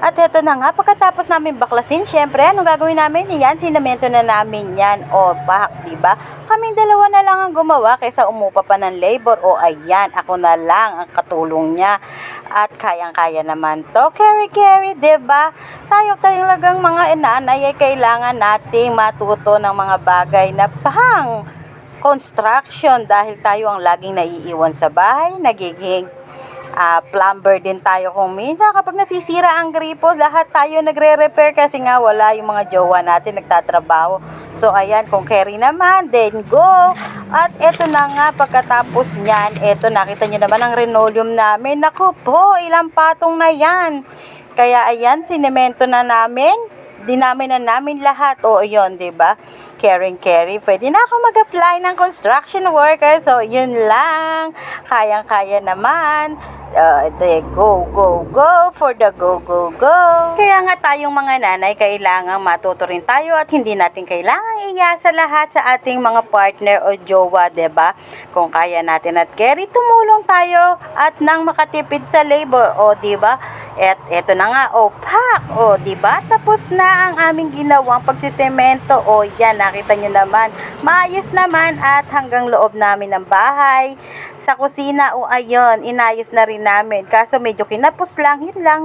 At eto na nga, pagkatapos namin baklasin, syempre, anong gagawin namin? Yan, sinamento na namin yan. O, pak, di ba? Kaming dalawa na lang ang gumawa kaysa umupa pa ng labor. O, ayan, ako na lang ang katulong niya. At kayang-kaya naman to. Carry, carry, di ba? Tayo, tayong lagang mga inanay ay kailangan nating matuto ng mga bagay na pang construction dahil tayo ang laging naiiwan sa bahay, nagiging ah, plumber din tayo kung minsan kapag nasisira ang gripo, lahat tayo nagre-repair kasi nga wala yung mga jowa natin nagtatrabaho. So ayan, kung carry naman, then go. At eto na nga, pagkatapos niyan, eto nakita nyo naman ang linoleum namin. Naku po, ilang patong na yan. Kaya ayan, sinemento na namin. Dinamin na namin lahat. O, yun, di ba? Caring carry. Pwede na ako mag-apply ng construction worker. So, yun lang. Kayang-kaya naman. Uh, the go, go, go for the go, go, go. Kaya nga tayong mga nanay, kailangan matuto rin tayo at hindi natin kailangan iyasa lahat sa ating mga partner o jowa, ba? Kung kaya natin at carry, tumulong tayo at nang makatipid sa labor, o ba? At eto na nga, o pak, o 'di ba? Tapos na ang aming ginawang pagsisemento. O yan, nakita nyo naman. Maayos naman at hanggang loob namin ng bahay. Sa kusina, o ayun, inayos na rin namin. Kaso medyo kinapos lang, yun lang.